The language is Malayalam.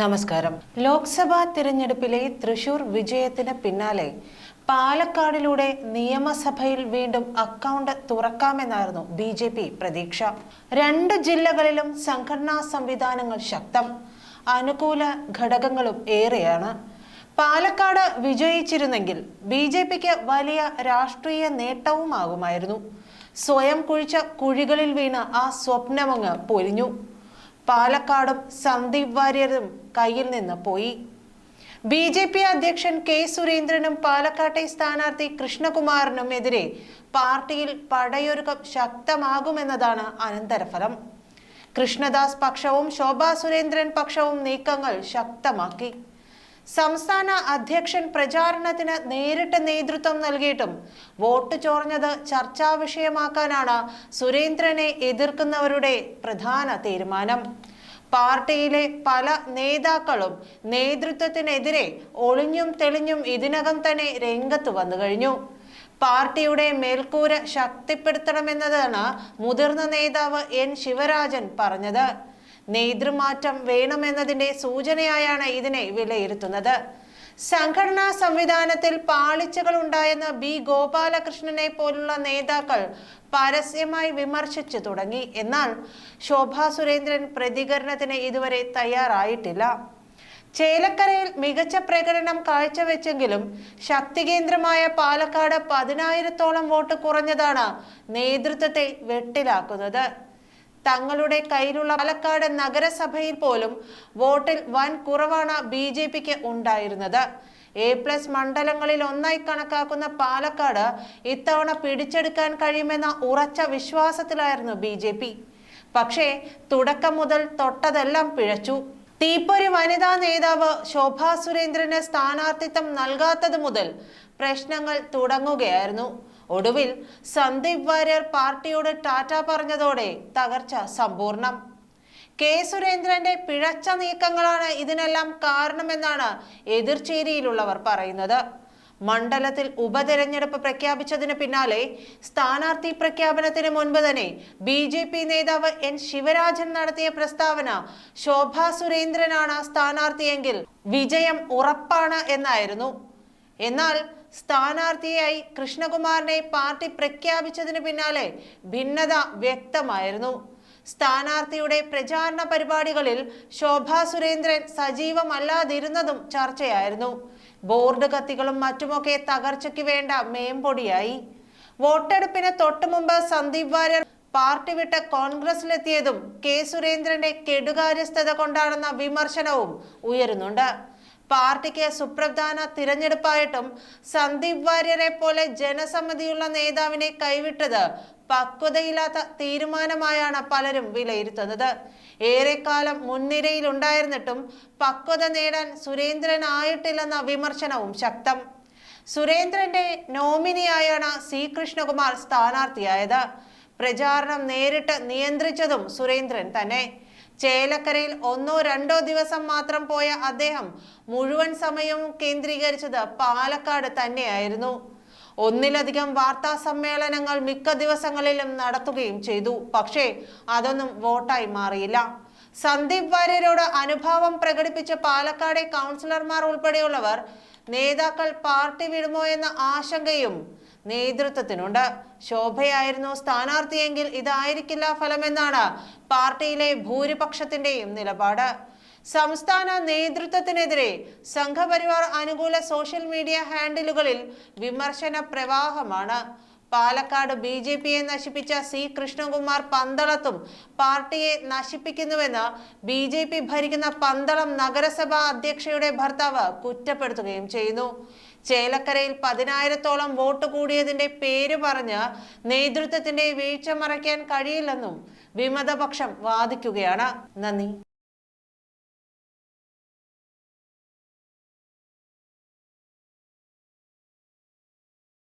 നമസ്കാരം. ലോക്സഭാ തിരഞ്ഞെടുപ്പിലെ തൃശൂർ വിജയത്തിന് പിന്നാലെ പാലക്കാടിലൂടെ നിയമസഭയിൽ വീണ്ടും അക്കൗണ്ട് തുറക്കാമെന്നായിരുന്നു ബി ജെ പി പ്രതീക്ഷ. രണ്ട് ജില്ലകളിലും സംഘടനാ സംവിധാനങ്ങൾ ശക്തം. അനുകൂല ഘടകങ്ങളും ഏറെയാണ്. പാലക്കാട് വിജയിച്ചിരുന്നെങ്കിൽ ബി ജെ പിക്ക് വലിയ രാഷ്ട്രീയ നേട്ടവുമാകുമായിരുന്നു. സ്വയം കുഴിച്ച കുഴികളിൽ വീണ് ആ സ്വപ്നമങ്ങ് പൊലിഞ്ഞു. പാലക്കാടും സന്ദീപ് വാര്യരും കയ്യിൽ നിന്ന് പോയി. ബി ജെ പി അധ്യക്ഷൻ കെ സുരേന്ദ്രനും പാലക്കാട്ടെ സ്ഥാനാർത്ഥി കൃഷ്ണകുമാറിനും എതിരെ പാർട്ടിയിൽ പടയൊരുക്കം ശക്തമാകുമെന്നതാണ് അനന്തരഫലം. കൃഷ്ണദാസ് പക്ഷവും ശോഭാ സുരേന്ദ്രൻ പക്ഷവും നീക്കങ്ങൾ ശക്തമാക്കി. സംസ്ഥാന അധ്യക്ഷൻ പ്രചാരണത്തിന് നേരിട്ട് നേതൃത്വം നൽകിയിട്ടും വോട്ട് ചോർഞ്ഞത് ചർച്ചാ വിഷയമാക്കാനാണ് സുരേന്ദ്രനെ എതിർക്കുന്നവരുടെ പ്രധാന തീരുമാനം. പാർട്ടിയിലെ പല നേതാക്കളും നേതൃത്വത്തിനെതിരെ ഒളിഞ്ഞും തെളിഞ്ഞും ഇതിനകം തന്നെ രംഗത്ത് വന്നു കഴിഞ്ഞു. പാർട്ടിയുടെ മേൽക്കൂര ശക്തിപ്പെടുത്തണമെന്നതാണ് മുതിർന്ന നേതാവ് എൻ. ശിവരാജൻ പറഞ്ഞത്. നേതൃമാറ്റം വേണമെന്നതിന്റെ സൂചനയായാണ് ഇതിനെ വിലയിരുത്തുന്നത്. സംഘടനാ സംവിധാനത്തിൽ പാളിച്ചകൾ ഉണ്ടായെന്ന് ബി. ഗോപാലകൃഷ്ണനെ പോലുള്ള നേതാക്കൾ പരസ്യമായി വിമർശിച്ചു തുടങ്ങി. എന്നാൽ ശോഭാ സുരേന്ദ്രൻ പ്രതികരണത്തിന് ഇതുവരെ തയ്യാറായിട്ടില്ല. ചേലക്കരയിൽ മികച്ച പ്രകടനം കാഴ്ചവെച്ചെങ്കിലും ശക്തികേന്ദ്രമായ പാലക്കാട് പതിനായിരത്തോളം വോട്ട് കുറഞ്ഞതാണ് നേതൃത്വത്തെ വെട്ടിലാക്കുന്നത്. തങ്ങളുടെ കയ്യിലുള്ള പാലക്കാട് നഗരസഭയിൽ പോലും വോട്ടിൽ വൻ കുറവാണ് ബി ജെ പിക്ക് ഉണ്ടായിരുന്നത്. എ പ്ലസ് മണ്ഡലങ്ങളിൽ ഒന്നായി കണക്കാക്കുന്ന പാലക്കാട് ഇത്തവണ പിടിച്ചെടുക്കാൻ കഴിയുമെന്ന ഉറച്ച വിശ്വാസത്തിലായിരുന്നു ബി ജെ പി. പക്ഷേ തുടക്കം മുതൽ തൊട്ടതെല്ലാം പിഴച്ചു. തീപ്പൊരി വനിതാ നേതാവ് ശോഭാ സുരേന്ദ്രന് സ്ഥാനാർത്ഥിത്വം നൽകാത്തത് മുതൽ പ്രശ്നങ്ങൾ തുടങ്ങുകയായിരുന്നു. ഒടുവിൽ സന്ദീപ് വാര്യർ പാർട്ടിയോട് ടാറ്റ പറഞ്ഞതോടെ തകർച്ച സമ്പൂർണം കെ സുരേന്ദ്രന്റെ പിഴച്ച നീക്കങ്ങളാണ് ഇതിനെല്ലാം കാരണമെന്നാണ് എതിർചേരിയിലുള്ളവർ പറയുന്നത്. മണ്ഡലത്തിൽ ഉപതെരഞ്ഞെടുപ്പ് പ്രഖ്യാപിച്ചതിന് പിന്നാലെ സ്ഥാനാർത്ഥി പ്രഖ്യാപനത്തിന് മുൻപ് തന്നെ ബി ജെ പി നേതാവ് എൻ ശിവരാജൻ നടത്തിയ പ്രസ്താവന ശോഭ സുരേന്ദ്രനാണ് സ്ഥാനാർത്ഥിയെങ്കിൽ വിജയം ഉറപ്പാണ് എന്നായിരുന്നു. എന്നാൽ സ്ഥാനാർത്ഥിയായി കൃഷ്ണകുമാറിനെ പാർട്ടി പ്രഖ്യാപിച്ചതിന് പിന്നാലെ ഭിന്നത വ്യക്തമായിരുന്നു. സ്ഥാനാർത്ഥിയുടെ പ്രചാരണ പരിപാടികളിൽ ശോഭാ സുരേന്ദ്രൻ സജീവമല്ലാതിരുന്നതും ചർച്ചയായിരുന്നു. ബോർഡ് കത്തികളും മറ്റുമൊക്കെ തകർച്ചയ്ക്ക് വേണ്ട മേമ്പൊടിയായി. വോട്ടെടുപ്പിന് തൊട്ടുമുമ്പ് സന്ദീപ് വാര്യർ പാർട്ടി വിട്ട് കോൺഗ്രസിലെത്തിയതും കെ സുരേന്ദ്രന്റെ കെടുകാര്യസ്ഥത കൊണ്ടാണെന്ന വിമർശനവും ഉയരുന്നുണ്ട്. പാർട്ടിക്ക് സുപ്രധാന തിരഞ്ഞെടുപ്പായിട്ടും സന്ദീപ് വാര്യരെ പോലെ ജനസമ്മതിയുള്ള നേതാവിനെ കൈവിട്ടത് പക്വതയില്ലാത്ത തീരുമാനമായാണ് പലരും വിലയിരുത്തുന്നത്. ഏറെക്കാലം മുൻനിരയിൽ ഉണ്ടായിരുന്നിട്ടും പക്വത നേടാൻ സുരേന്ദ്രൻ ആയിട്ടില്ലെന്ന വിമർശനവും ശക്തം. സുരേന്ദ്രന്റെ നോമിനിയായാണ് സി. കൃഷ്ണകുമാർ സ്ഥാനാർത്ഥിയായത്. പ്രചാരണം നേരിട്ട് നിയന്ത്രിച്ചതും സുരേന്ദ്രൻ തന്നെ. ചേലക്കരയിൽ ഒന്നോ രണ്ടോ ദിവസം മാത്രം പോയ അദ്ദേഹം മുഴുവൻ സമയവും കേന്ദ്രീകരിച്ചത് പാലക്കാട് തന്നെയായിരുന്നു. ഒന്നിലധികം വാർത്താ സമ്മേളനങ്ങൾ മിക്ക ദിവസങ്ങളിലും നടത്തുകയും ചെയ്തു. പക്ഷേ അതൊന്നും വോട്ടായി മാറിയില്ല. സന്ദീപ് വാര്യരോട് അനുഭാവം പ്രകടിപ്പിച്ച പാലക്കാടെ കൗൺസിലർമാർ ഉൾപ്പെടെയുള്ളവർ നേതാക്കൾ പാർട്ടി വിടുമോ എന്ന ആശങ്കയും നേതൃത്വത്തിനുണ്ട്. ശോഭയായിരുന്നു സ്ഥാനാർത്ഥിയെങ്കിൽ ഇതായിരിക്കില്ല ഫലമെന്നാണ് പാർട്ടിയിലെ ഭൂരിപക്ഷത്തിന്റെയും നിലപാട്. സംസ്ഥാന നേതൃത്വത്തിനെതിരെ സംഘപരിവാർ അനുകൂല സോഷ്യൽ മീഡിയ ഹാൻഡിലുകളിൽ വിമർശന പ്രവാഹമാണ്. പാലക്കാട് ബി ജെ പിയെ നശിപ്പിച്ച സി കൃഷ്ണകുമാർ പന്തളത്തും പാർട്ടിയെ നശിപ്പിക്കുന്നുവെന്ന് ബി ജെ പി ഭരിക്കുന്ന പന്തളം നഗരസഭാ അധ്യക്ഷയുടെ ഭർത്താവ് കുറ്റപ്പെടുത്തുകയും ചെയ്യുന്നു. ചേലക്കരയിൽ പതിനായിരത്തോളം വോട്ട് കൂടിയതിന്റെ പേര് പറഞ്ഞ് നേതൃത്വത്തിന്റെ വീഴ്ച മറയ്ക്കാൻ കഴിയില്ലെന്നും വിമതപക്ഷം വാദിക്കുകയാണ്. നന്ദി.